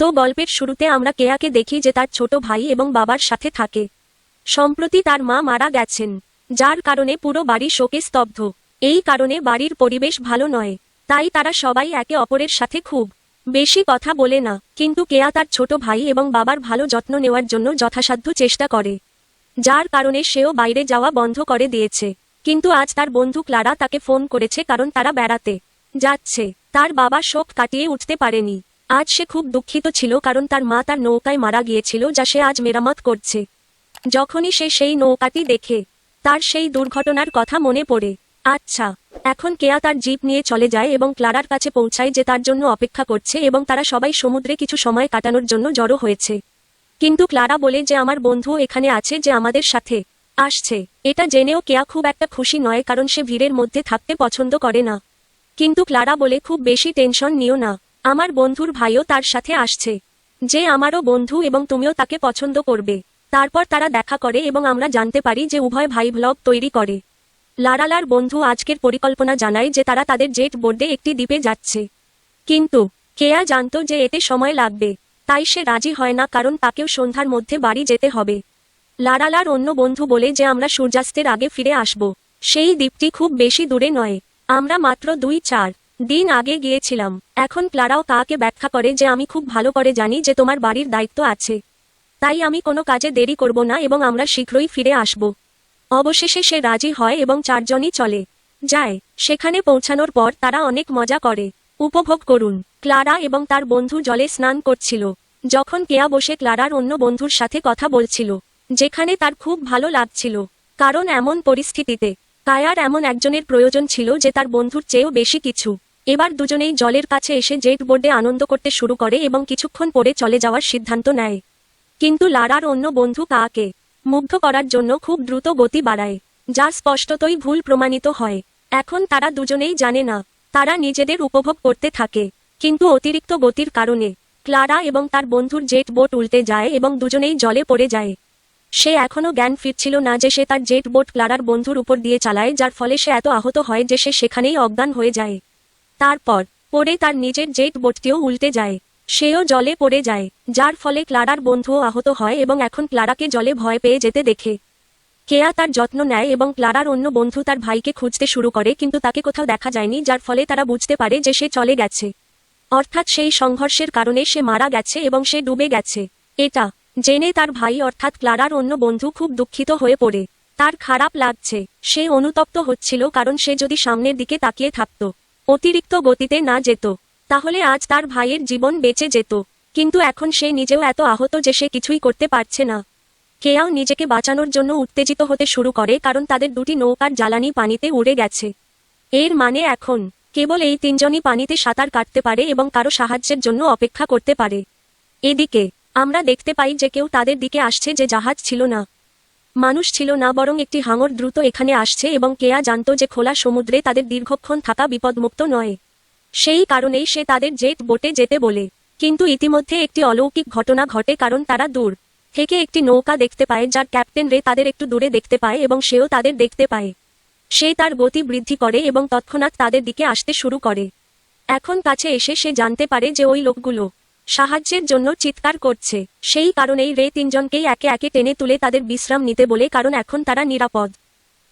তো গল্পের শুরুতে আমরা কেয়াকে দেখি যে তার ছোট ভাই এবং বাবার সাথে থাকে। সম্প্রতি তার মা মারা গেছেন, যার কারণে পুরো বাড়ি শোকে স্তব্ধ। এই কারণে বাড়ির পরিবেশ ভালো নয়, তাই তারা সবাই একে অপরের সাথে খুব বেশি কথা বলে না, কিন্তু কেয়া তার ছোট ভাই এবং বাবার ভালো যত্ন নেওয়ার জন্য যথাসাধ্য চেষ্টা করে। যার কারণে সেও বাইরে যাওয়া বন্ধ করে দিয়েছে, কিন্তু আজ তার বন্ধু ক্লারা তাকে ফোন করেছে কারণ তারা বেড়াতে যাচ্ছে। তার বাবা শোক কাটিয়ে উঠতে পারেনি। আজ সে খুব দুঃখিত ছিল কারণ তার মা তার নৌকায় মারা গিয়েছিল যা সে আজ মেরামত করছে। যখনই সে সেই নৌকাটি দেখে, তার সেই দুর্ঘটনার কথা মনে পড়ে। আচ্ছা এখন কেয়া তার জিপ নিয়ে চলে যায় এবং ক্লারার কাছে পৌঁছায় যে তার জন্য অপেক্ষা করছে এবং তারা সবাই সমুদ্রে কিছু সময় কাটানোর জন্য জড়ো হয়েছে। কিন্তু ক্লারা বলে যে আমার বন্ধু এখানে আছে যে আমাদের সাথে আসছে। এটা জেনেও কেয়া খুব একটা খুশি নয় কারণ সে ভিড়ের মধ্যে থাকতে পছন্দ করে না। কিন্তু ক্লারা বলে, খুব বেশি টেনশন নিও না। আমার বন্ধুর ভাইও তার সাথে আসছে। যে আমারও বন্ধু এবং তুমিও তাকে পছন্দ করবে। তারপর তারা দেখা করে এবং আমরা জানতে পারি যে উভয় ভাই ভ্লগ তৈরি করে। লারালার বন্ধু আজকের পরিকল্পনা জানায় যে তারা তাদের জেট বোর্ডে একটি দ্বীপে যাচ্ছে। কিন্তু, কেয়া জানতো যে এতে সময় লাগবে। তাই সে রাজি হয় না কারণ তাকেও সন্ধ্যার মধ্যে বাড়ি যেতে হবে। লারালার অন্য বন্ধু বলে যে আমরা সূর্যাস্তের আগে ফিরে আসব। সেই দ্বীপটি খুব বেশি দূরে নয়। আমরা মাত্র দুই চার দিন আগে গিয়েছিলাম। এখন ক্লারাও কাকে ব্যাখ্যা করে যে আমি খুব ভালো করে জানি যে তোমার বাড়ির দায়িত্ব আছে। তাই আমি কোনো কাজে দেরি করব না এবং আমরা শীঘ্রই ফিরে আসব। অবশেষে সে রাজি হয় এবং চারজনই চলে। যায়। সেখানে পৌঁছানোর পর তারা অনেক মজা করে। উপভোগ করুন। ক্লারা এবং তার বন্ধু জলে স্নান করছিল। যখন কেয়া বসে ক্লারার অন্য বন্ধুর সাথে কথা বলছিল, যেখানে তার খুব ভালো লাগছিল। কারণ এমন পরিস্থিতিতে কায়ার এমন একজনের প্রয়োজন ছিল যে তার বন্ধুর চেয়েও বেশি কিছু। এবার দুজনেই জলের কাছে এসে জেট বোর্ডে আনন্দ করতে শুরু করে এবং কিছুক্ষণ পরে চলে যাওয়ার সিদ্ধান্ত নেয়। কিন্তু লারার অন্য বন্ধু কাকে মুগ্ধ করার জন্য খুব দ্রুত গতি বাড়ায়, যা স্পষ্টতই ভুল প্রমাণিত হয়। এখন তারা দুজনেই জানে না, তারা নিজেদের উপভোগ করতে থাকে, কিন্তু অতিরিক্ত গতির কারণে ক্লারা এবং তার বন্ধুর জেট বোট উল্টে যায় এবং দুজনেই জলে পড়ে যায়। সে এখনও জ্ঞান ফিরছিল না যে সে তার জেট বোট ক্লারার বন্ধুর উপর দিয়ে চালায়, যার ফলে সে এত আহত হয় যে সে সেখানেই অজ্ঞান হয়ে যায়। তারপর, পরে তার নিজের জেট বোটটিও উল্টে যায়। সেও জলে পড়ে যায়, যার ফলে ক্লারার বন্ধুও আহত হয় এবং এখন ক্লারাকে জলে ভয় পেয়ে যেতে দেখে। কেয়া তার যত্ন নেয় এবং ক্লারার অন্য বন্ধু তার ভাইকে খুঁজতে শুরু করে কিন্তু তাকে কোথাও দেখা যায়নি, যার ফলে তারা বুঝতে পারে যে সে চলে গেছে। অর্থাৎ সেই সংঘর্ষের কারণে সে মারা গেছে এবং সে ডুবে গেছে। এটা জেনে তার ভাই অর্থাৎ ক্লারার অন্য বন্ধু খুব দুঃখিত হয়ে পড়ে। তার খারাপ লাগছে। সে অনুতপ্ত হচ্ছিল কারণ সে যদি সামনের দিকে তাকিয়ে থাকত। অতিরিক্ত গতিতে না যেত, তাহলে আজ তার ভাইয়ের জীবন বেঁচে যেত। কিন্তু এখন সে নিজেও এত আহত যে সে কিছুই করতে পারছে না। কেয়াও নিজেকে বাঁচানোর জন্য উত্তেজিত হতে শুরু করে কারণ তাদের দুটি নৌকার জ্বালানি পানিতে উড়ে গেছে। এর মানে এখন কেবল এই তিনজনই পানিতে সাঁতার কাটতে পারে এবং কারও সাহায্যের জন্য অপেক্ষা করতে পারে। এদিকে আমরা দেখতে পাই যে কেউ তাদের দিকে আসছে যে জাহাজ ছিল না। মানুষ ছিল না, বরং একটি হাঙর দ্রুত এখানে আসছে এবং কেয়া জানত যে খোলা সমুদ্রে তাদের দীর্ঘক্ষণ থাকা বিপদমুক্ত নয়। সেই কারণেই সে তাদের জেট বোটে যেতে বলে। কিন্তু ইতিমধ্যে একটি অলৌকিক ঘটনা ঘটে, কারণ তারা দূর থেকে একটি নৌকা দেখতে পায়, যার ক্যাপ্টেন রে তাদের একটু দূরে দেখতে পায় এবং সেও তাদের দেখতে পায়। সে তার গতি বৃদ্ধি করে এবং তৎক্ষণাৎ তাদের দিকে আসতে শুরু করে। এখন কাছে এসে সে জানতে পারে যে ওই লোকগুলো সাহায্যের জন্য চিৎকার করছে। সেই কারণেই রে তিনজনকেই একে একে টেনে তুলে তাদের বিশ্রাম নিতে বলে কারণ এখন তারা নিরাপদ।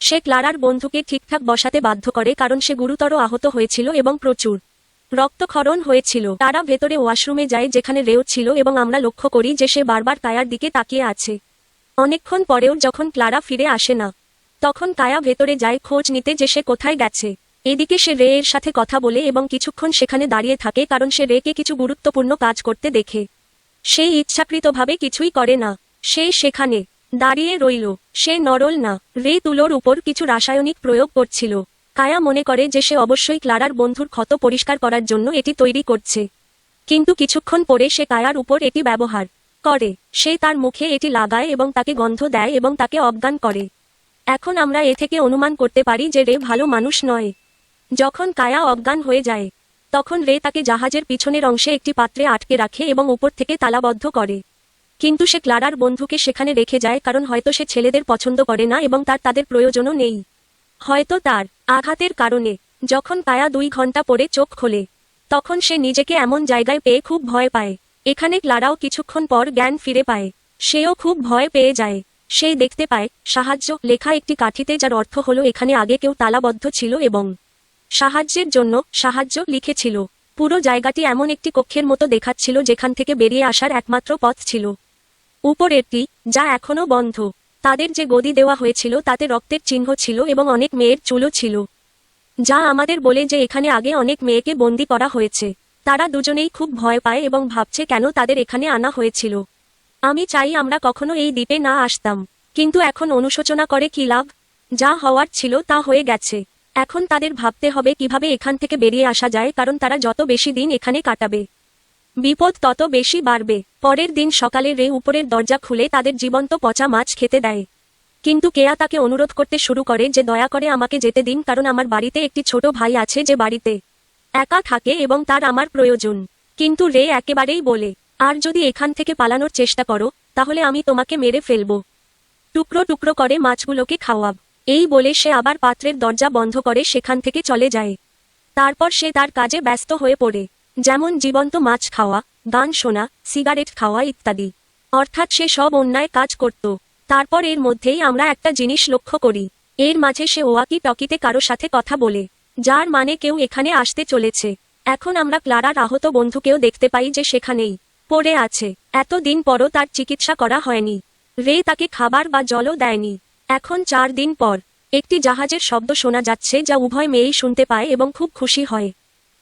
সে ক্লারার বন্ধুকে ঠিকঠাক বসাতে বাধ্য করে কারণ সে গুরুতর আহত হয়েছিল এবং প্রচুর রক্তক্ষরণ হয়েছিল। তারা ভেতরে ওয়াশরুমে যায় যেখানে রেও ছিল এবং আমরা লক্ষ্য করি যে সে বারবার কায়ার দিকে তাকিয়ে আছে। অনেকক্ষণ পরেও যখন ক্লারা ফিরে আসে না, তখন কায়া ভেতরে যায় খোঁজ নিতে যে সে কোথায় গেছে। এদিকে সে রে এর সাথে কথা বলে এবং কিছুক্ষণ সেখানে দাঁড়িয়ে থাকে কারণ সে রেকে কিছু গুরুত্বপূর্ণ কাজ করতে দেখে। সে ইচ্ছাকৃতভাবে কিছুই করে না। সে সেখানে দাঁড়িয়ে রইল। সে নরল না। রে তুলোর উপর কিছু রাসায়নিক প্রয়োগ করছিল। কায়া মনে করে যে সে অবশ্যই ক্লারার বন্ধুর ক্ষত পরিষ্কার করার জন্য এটি তৈরি করছে। কিন্তু কিছুক্ষণ পরে সে কায়ার উপর এটি ব্যবহার করে। সে তার মুখে এটি লাগায় এবং তাকে গন্ধ দেয় এবং তাকে অজ্ঞান করে। এখন আমরা এ থেকে অনুমান করতে পারি যে রে ভালো মানুষ নয়। যখন কায়া অজ্ঞান হয়ে যায়, তখন রে তাকে জাহাজের পিছনের অংশে একটি পাত্রে আটকে রাখে এবং উপর থেকে তালাবদ্ধ করে। কিন্তু সে ক্লারার বন্ধুকে সেখানে রেখে যায় কারণ হয়তো সে ছেলেদের পছন্দ করে না এবং তার তাদের প্রয়োজনও নেই। হয়তো তার আঘাতের কারণে, যখন কায়া দুই ঘণ্টা পরে চোখ খোলে, তখন সে নিজেকে এমন জায়গায় পেয়ে খুব ভয় পায়। এখানে ক্লারাও কিছুক্ষণ পর জ্ঞান ফিরে পায়। সেও খুব ভয় পেয়ে যায়। সে দেখতে পায়, সাহায্য লেখা একটি কাঠিতে যার অর্থ হলো এখানে আগে কেউ তালাবদ্ধ ছিল এবং সাহায্যের জন্য সাহায্য লিখেছিল। পুরো জায়গাটি এমন একটি কক্ষের মতো দেখাচ্ছিল যেখান থেকে বেরিয়ে আসার একমাত্র পথ ছিল। উপরেরটি, যা এখনও বন্ধ, তাদের যে গদি দেওয়া হয়েছিল তাতে রক্তের চিহ্ন ছিল এবং অনেক মেয়ের চুলও ছিল। যা আমাদের বলে যে এখানে আগে অনেক মেয়েকে বন্দি করা হয়েছে। তারা দুজনেই খুব ভয় পায় এবং ভাবছে কেন তাদের এখানে আনা হয়েছিল। আমি চাই আমরা কখনো এই দ্বীপে না আসতাম, কিন্তু এখন অনুশোচনা করে কি লাভ? যা হওয়ার ছিল তা হয়ে গেছে। এখন তাদের ভাবতে হবে কীভাবে এখান থেকে বেরিয়ে আসা যায়, কারণ তারা যত বেশি দিন এখানে কাটাবে, বিপদ তত বেশি বাড়বে। পরের দিন সকালে রে উপরের দরজা খুলে তাদের জীবন্ত পচা মাছ খেতে দেয়। কিন্তু কেয়া তাকে অনুরোধ করতে শুরু করে যে, দয়া করে আমাকে যেতে দিন, কারণ আমার বাড়িতে একটি ছোট ভাই আছে যে বাড়িতে একা থাকে এবং তার আমার প্রয়োজন। কিন্তু রে একেবারেই বলে, আর যদি এখান থেকে পালানোর চেষ্টা করো, তাহলে আমি তোমাকে মেরে ফেলব। টুকরো টুকরো করে মাছগুলোকে খাওয়াব। এই বলে সে আবার পাত্রের দরজা বন্ধ করে সেখান থেকে চলে যায়। তারপর সে তার কাজে ব্যস্ত হয়ে পড়ে, যেমন জীবন্ত মাছ খাওয়া, গান শোনা, সিগারেট খাওয়া ইত্যাদি। অর্থাৎ সে সব অন্যায় কাজ করত। তারপর এর মধ্যেই আমরা একটা জিনিস লক্ষ্য করি। এর মাঝে সে ওয়াকি টকিতে কারও সাথে কথা বলে, যার মানে কেউ এখানে আসতে চলেছে। এখন আমরা ক্লারার আহত বন্ধুকেও দেখতে পাই যে সেখানেই পড়ে আছে। এত দিন পরও তার চিকিৎসা করা হয়নি। রে তাকে খাবার বা জলও দেয়নি। এখন চার দিন পর, একটি জাহাজের শব্দ শোনা যাচ্ছে যা উভয় মেয়েই শুনতে পায় এবং খুব খুশি হয়।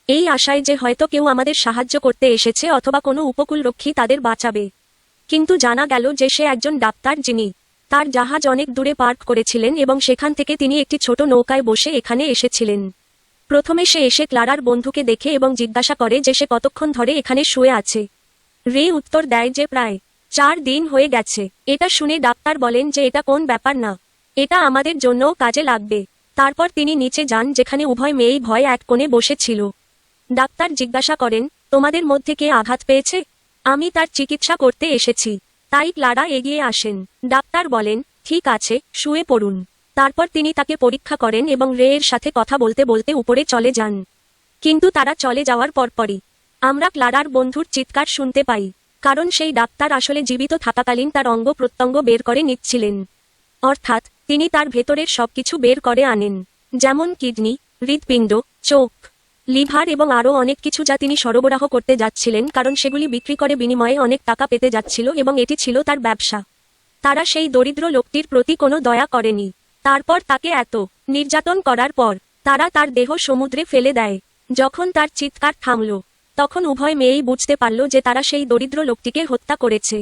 এই আশায় যে হয়তো কেউ আমাদের সাহায্য করতে এসেছে অথবা কোনো উপকূলরক্ষী তাদের বাঁচাবে। কিন্তু জানা গেল যে সে একজন ডাক্তার যিনি। তার জাহাজ অনেক দূরে পার্ক করেছিলেন এবং সেখান থেকে তিনি একটি ছোট নৌকায় বসে এখানে এসেছিলেন। প্রথমে সে এসে ক্লারার বন্ধুকে দেখে এবং জিজ্ঞাসা করে যে সে কতক্ষণ ধরে এখানে শুয়ে আছে। রে উত্তর দেয় যে প্রায় চার দিন হয়ে গেছে। এটা শুনে ডাক্তার বলেন যে এটা কোন ব্যাপার না। এটা আমাদের জন্যও কাজে লাগবে। তারপর তিনি নিচে যান যেখানে উভয় মেয়েই ভয় এক কোণে বসেছিল। ডাক্তার জিজ্ঞাসা করেন, তোমাদের মধ্যে কে আঘাত পেয়েছে? আমি তার চিকিৎসা করতে এসেছি। তাই ক্লারা এগিয়ে আসেন। ডাক্তার বলেন, ঠিক আছে, শুয়ে পড়ুন। তারপর তিনি তাকে পরীক্ষা করেন এবং রে এর সাথে কথা বলতে বলতে উপরে চলে যান। কিন্তু তারা চলে যাওয়ার পরপরই। আমরা ক্লারার বন্ধুর চিৎকার শুনতে পাই। কারণ সেই ডাক্তার আসলে জীবিত থাকাকালীন তার অঙ্গ প্রত্যঙ্গ বের করে নিচ্ছিলেন। অর্থাৎ, তিনি তার ভেতরের সবকিছু বের করে আনেন। যেমন কিডনি, হৃৎপিণ্ড, চোখ, লিভার এবং আরও অনেক কিছু যা তিনি সরবরাহ করতে যাচ্ছিলেন কারণ সেগুলি বিক্রি করে বিনিময়ে অনেক টাকা পেতে যাচ্ছিল এবং এটি ছিল তার ব্যবসা। তারা সেই দরিদ্র লোকটির প্রতি কোনো দয়া করেনি। তারপর তাকে এত নির্যাতন করার পর তারা তার দেহ সমুদ্রে ফেলে দেয়। যখন তার চিৎকার থামল তখন উভয় মেয়েই বুঝতে পারল যে তারা সেই দরিদ্র লোকটিকে হত্যা করেছে।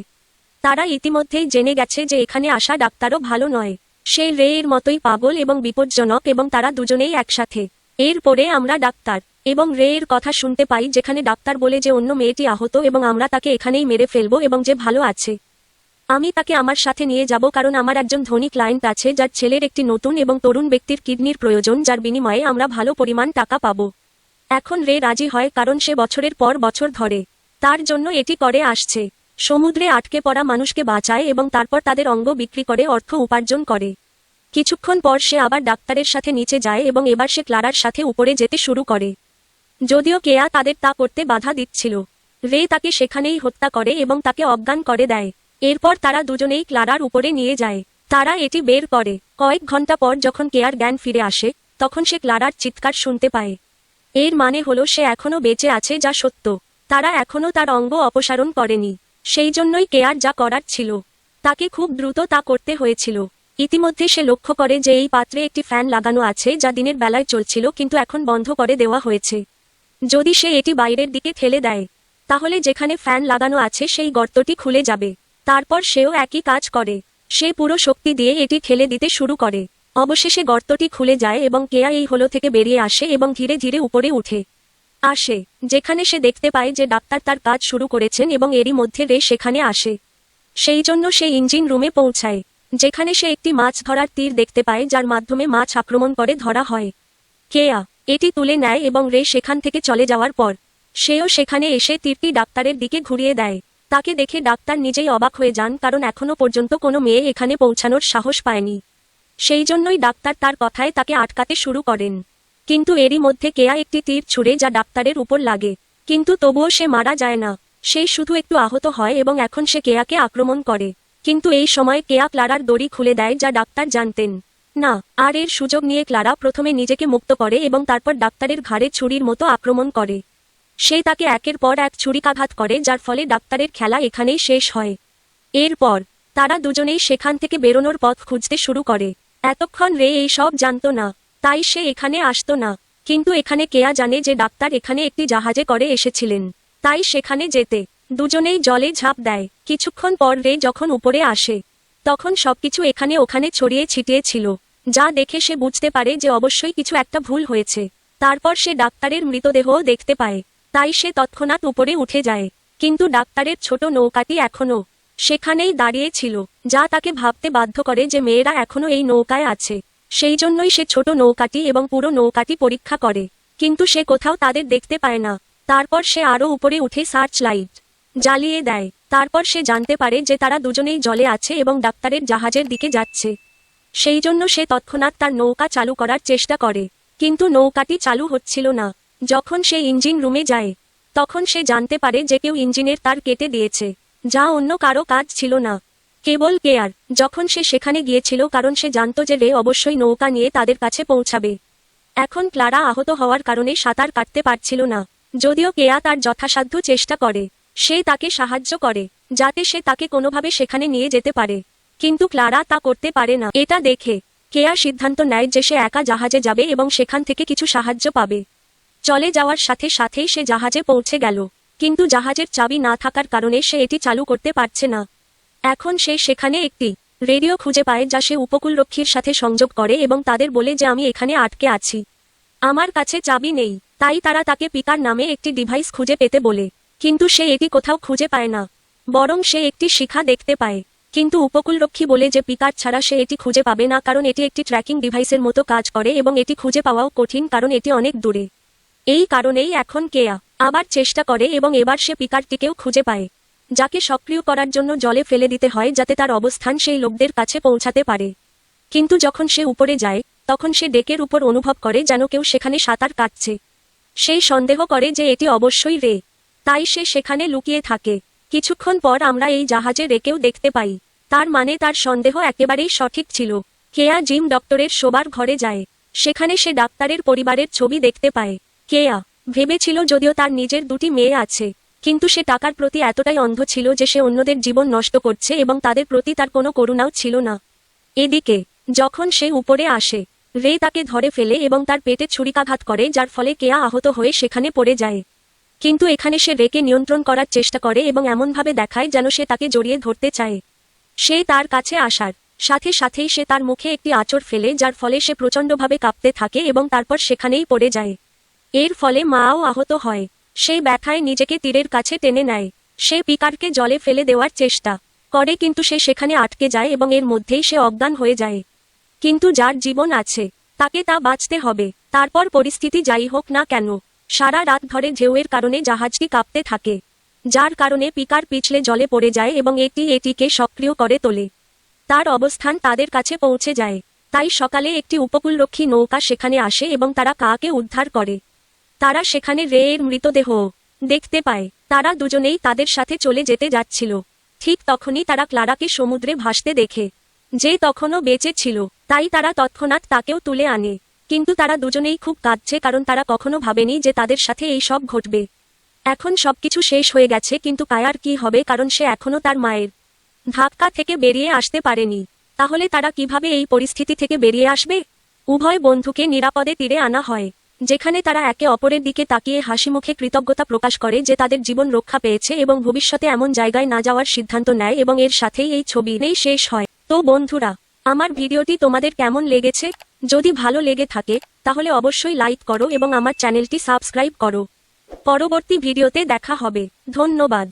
তারা ইতিমধ্যেই জেনে গেছে যে এখানে আসা ডাক্তারও ভালো নয়। সে রে এর মতোই পাগল এবং বিপজ্জনক এবং তারা দুজনেই একসাথে। এরপরে আমরা ডাক্তার এবং রে এর কথা শুনতে পাই যেখানে ডাক্তার বলে যে অন্য মেয়েটি আহত এবং আমরা তাকে এখানেই মেরে ফেলব এবং যে ভালো আছে। আমি তাকে আমার সাথে নিয়ে যাব কারণ আমার একজন ধনী ক্লায়েন্ট আছে যার ছেলের একটি নতুন এবং তরুণ ব্যক্তির কিডনির প্রয়োজন যার বিনিময়ে আমরা ভালো পরিমাণ টাকা পাব। এখন রে রাজি হয় কারণ সে বছরের পর বছর ধরে। তার জন্য এটি করে আসছে। সমুদ্রে আটকে পড়া মানুষকে বাঁচায় এবং তারপর তাদের অঙ্গ বিক্রি করে অর্থ উপার্জন করে। কিছুক্ষণ পর সে আবার ডাক্তারের সাথে নিচে যায় এবং এবার সে ক্লারার সাথে উপরে যেতে শুরু করে। যদিও কেয়া তাদের তা করতে বাধা দিচ্ছিল। রে তাকে সেখানেই হত্যা করে এবং তাকে অজ্ঞান করে দেয়। এরপর তারা দুজনেই ক্লারার উপরে নিয়ে যায়। তারা এটি বের করে। কয়েক ঘণ্টা পর যখন কেয়ার জ্ঞান ফিরে আসে, তখন সে ক্লারার চিৎকার শুনতে পায়। এর মানে হলো সে এখনও বেঁচে আছে যা সত্য। তারা এখনও তার অঙ্গ অপসারণ করেনি। সেই জন্যই কেয়ার যা করার ছিল। তাকে খুব দ্রুত তা করতে হয়েছিল। ইতিমধ্যে সে লক্ষ্য করে যে এই পাত্রে একটি ফ্যান লাগানো আছে যা দিনের বেলায় চলছিল কিন্তু এখন বন্ধ করে দেওয়া হয়েছে। যদি সে এটি বাইরের দিকে ঠেলে দেয়, তাহলে যেখানে ফ্যান লাগানো আছে সেই গর্তটি খুলে যাবে। তারপর সেও একই কাজ করে। সে পুরো শক্তি দিয়ে এটি ঠেলে দিতে শুরু করে। অবশেষে গর্তটি খুলে যায় এবং কেয়া এই হলো থেকে বেরিয়ে আসে এবং ধীরে ধীরে উপরে উঠে আসে, যেখানে সে দেখতে পায় যে ডাক্তার তার কাজ শুরু করেছেন এবং এরই মধ্যে রে সেখানে আসে। সেই জন্য সে ইঞ্জিন রুমে পৌঁছায়, যেখানে সে একটি মাছ ধরার তীর দেখতে পায় যার মাধ্যমে মাছ আক্রমণ করে ধরা হয়। কেয়া, এটি তুলে নেয় এবং রে সেখান থেকে চলে যাওয়ার পর, সেও সেখানে এসে তীরটি ডাক্তারের দিকে ঘুরিয়ে দেয়। তাকে দেখে ডাক্তার নিজেই অবাক হয়ে যান কারণ এখনও পর্যন্ত কোনো মেয়ে এখানে পৌঁছানোর সাহস পায়নি। সেই জন্যই ডাক্তার তার কথায় তাকে আটকাতে শুরু করেন। কিন্তু এরই মধ্যে কেয়া একটি তীর ছুড়ে যা ডাক্তারের উপর লাগে। কিন্তু তবুও সে মারা যায় না। সে শুধু একটু আহত হয় এবং এখন সে কেয়াকে আক্রমণ করে। কিন্তু এই সময় কেয়া ক্লারার দড়ি খুলে দেয় যা ডাক্তার জানতেন। না, আর এর সুযোগ নিয়ে ক্লারা প্রথমে নিজেকে মুক্ত করে এবং তারপর ডাক্তারের ঘাড়ে ছুরির মতো আক্রমণ করে। সে তাকে একের পর এক ছুরিকাঘাত করে, যার ফলে ডাক্তারের খেলা এখানেই শেষ হয়। এরপর তারা দুজনেই সেখান থেকে বেরোনোর পথ খুঁজতে শুরু করে। এতক্ষণ রে এই সব জানত না, তাই সে এখানে আসত না। কিন্তু এখানে কেয়া জানে যে ডাক্তার এখানে একটি জাহাজে করে এসেছিলেন। তাই সেখানে যেতে, দুজনেই জলে ঝাঁপ দেয়। কিছুক্ষণ পর রে যখন উপরে আসে, তখন সবকিছু এখানে ওখানে ছড়িয়ে ছিটিয়ে ছিল। যা দেখে সে বুঝতে পারে যে অবশ্যই কিছু একটা ভুল হয়েছে। তারপর সে ডাক্তারের মৃতদেহও দেখতে পায়। তাই সে তৎক্ষণাৎ উপরে উঠে যায়। কিন্তু ডাক্তারের ছোট নৌকাটি এখনও সেখানেই দাঁড়িয়ে ছিল, যা তাকে ভাবতে বাধ্য করে যে মেয়েরা এখনও এই নৌকায় আছে। সেই জন্যই সে ছোট নৌকাটি এবং পুরো নৌকাটি পরীক্ষা করে, কিন্তু সে কোথাও তাদের দেখতে পায় না। তারপর সে আরও উপরে উঠে সার্চ লাইট জ্বালিয়ে দেয়। তারপর সে জানতে পারে যে তারা দুজনেই জলে আছে এবং ডাক্তারের জাহাজের দিকে যাচ্ছে। সেই জন্য সে তৎক্ষণাৎ তার নৌকা চালু করার চেষ্টা করে, কিন্তু নৌকাটি চালু হচ্ছিল না। যখন সে ইঞ্জিন রুমে যায়, তখন সে জানতে পারে যে কেউ ইঞ্জিনের তার কেটে দিয়েছে। যা অন্য কারও কাজ ছিল না। কেবল কেয়ার, যখন সে সেখানে গিয়েছিল কারণ সে জানত যে রে অবশ্যই নৌকা নিয়ে তাদের কাছে পৌঁছাবে। এখন ক্লারা আহত হওয়ার কারণে সাঁতার কাটতে পারছিল না। যদিও কেয়া তার যথাসাধ্য চেষ্টা করে, সে তাকে সাহায্য করে, যাতে সে তাকে কোনোভাবে সেখানে নিয়ে যেতে পারে। কিন্তু ক্লারা তা করতে পারে না। এটা দেখে কেয়া সিদ্ধান্ত নেয় যে সে একা জাহাজে যাবে এবং সেখান থেকে কিছু সাহায্য পাবে। চলে যাওয়ার সাথে সাথেই সে জাহাজে পৌঁছে গেল। কিন্তু জাহাজের চাবি না থাকার কারণে সে এটি চালু করতে পারছে না। এখন সে সেখানে একটি রেডিও খুঁজে পায় যা সে উপকূলরক্ষীর সাথে সংযোগ করে এবং তাদের বলে যে আমি এখানে আটকে আছি। আমার কাছে চাবি নেই, তাই তারা তাকে পিকার নামে একটি ডিভাইস খুঁজে পেতে বলে, কিন্তু সে এটি কোথাও খুঁজে পায় না, বরং সে একটি শিখা দেখতে পায়। কিন্তু উপকূলরক্ষী বলে যে পিকার ছাড়া সে এটি খুঁজে পাবে না, কারণ এটি একটি ট্র্যাকিং ডিভাইসের মতো কাজ করে এবং এটি খুঁজে পাওয়াও কঠিন, কারণ এটি অনেক দূরে। এই কারণেই এখন কেয়া আবার চেষ্টা করে এবং এবার সে পিকারটিকেও খুঁজে পায়, যাকে সক্রিয় করার জন্য জলে ফেলে দিতে হয় যাতে তার অবস্থান সেই লোকদের কাছে পৌঁছাতে পারে। কিন্তু যখন সে উপরে যায়, তখন সে ডেকের উপর অনুভব করে যেন কেউ সেখানে সাঁতার কাটছে। সেই সন্দেহ করে যে এটি অবশ্যই রে। তাই সে সেখানে লুকিয়ে থাকে। কিছুক্ষণ পর আমরা এই জাহাজে রেকেও দেখতে পাই। তার মানে তার সন্দেহ একেবারেই সঠিক ছিল। কেয়া জিম ডক্টরের শোবার ঘরে যায়। সেখানে সে ডাক্তারের পরিবারের ছবি দেখতে পায়। কেয়া, ভেবেছিল যদিও তার নিজের দুটি মেয়ে আছে, কিন্তু সে টাকার প্রতি এতটাই অন্ধ ছিল যে সে অন্যদের জীবন নষ্ট করছে এবং তাদের প্রতি তার কোনো করুণাও ছিল না। এদিকে, যখন সে উপরে আসে, রে তাকে ধরে ফেলে এবং তার পেটে ছুরিকাঘাত করে যার ফলে কেয়া আহত হয়ে সেখানে পড়ে যায়। কিন্তু এখানে সে রেকে নিয়ন্ত্রণ করার চেষ্টা করে এবং এমনভাবে দেখায় যেন সে তাকে জড়িয়ে ধরতে চায়। সে তার কাছে আসার সাথে সাথেই সে তার মুখে একটি আঁচড় ফেলে যার ফলে সে প্রচণ্ডভাবে কাঁপতে থাকে এবং তারপর সেখানেই পড়ে যায়। এর ফলে মাও আহত হয়। সেই ব্যথায় নিজেকে তীরের কাছে টেনে নেয়। সে পিকারকে জলে ফেলে দেওয়ার চেষ্টা করে কিন্তু সে সেখানে আটকে যায় এবং এর মধ্যেই সে অজ্ঞান হয়ে যায়। কিন্তু যার জীবন আছে, তাকে তা বাঁচতে হবে। তারপর পরিস্থিতি যাই হোক না কেন, সারা রাত ধরে ঢেউয়ের কারণে জাহাজটি কাঁপতে থাকে, যার কারণে পিকার পিছলে জলে পড়ে যায় এবং এটি এটিকে সক্রিয় করে তোলে। তার অবস্থান তাদের কাছে পৌঁছে যায়। তাই সকালে একটি উপকূলরক্ষী নৌকা সেখানে আসে এবং তারা কাকে উদ্ধার করে? তারা সেখানে রে এর মৃতদেহ দেখতে পায়। তারা দুজনেই তাদের সাথে চলে যেতে যাচ্ছিল। ঠিক তখনই তারা ক্লারাকে সমুদ্রে ভাসতে দেখে যে তখনও বেঁচে ছিল, তাই তারা তৎক্ষণাৎ তাকেও তুলে আনে। কিন্তু তারা দুজনেই খুব কাঁদছে কারণ তারা কখনো ভাবেনি যে তাদের সাথে এই সব ঘটবে। এখন সবকিছু শেষ হয়ে গেছে, কিন্তু কায়ার কি হবে কারণ সে এখনও তার মায়ের ধাক্কা থেকে বেরিয়ে আসতে পারেনি। তাহলে তারা কীভাবে এই পরিস্থিতি থেকে বেরিয়ে আসবে? উভয় বন্ধুকে নিরাপদে তীরে আনা হয়। যেখানে তারা একে অপরের দিকে তাকিয়ে হাসি মুখে কৃতজ্ঞতা প্রকাশ করে যে তাদের জীবন রক্ষা পেয়েছে এবং ভবিষ্যতে এমন জায়গায় না যাওয়ার সিদ্ধান্ত নেয় এবং এর সাথেই এই ছবি নেই শেষ হয়। তো বন্ধুরা, আমার ভিডিওটি তোমাদের কেমন লেগেছে? যদি ভালো লেগে থাকে, তাহলে অবশ্যই লাইক করো এবং আমার চ্যানেলটি সাবস্ক্রাইব করো। পরবর্তী ভিডিওতে দেখা হবে। ধন্যবাদ।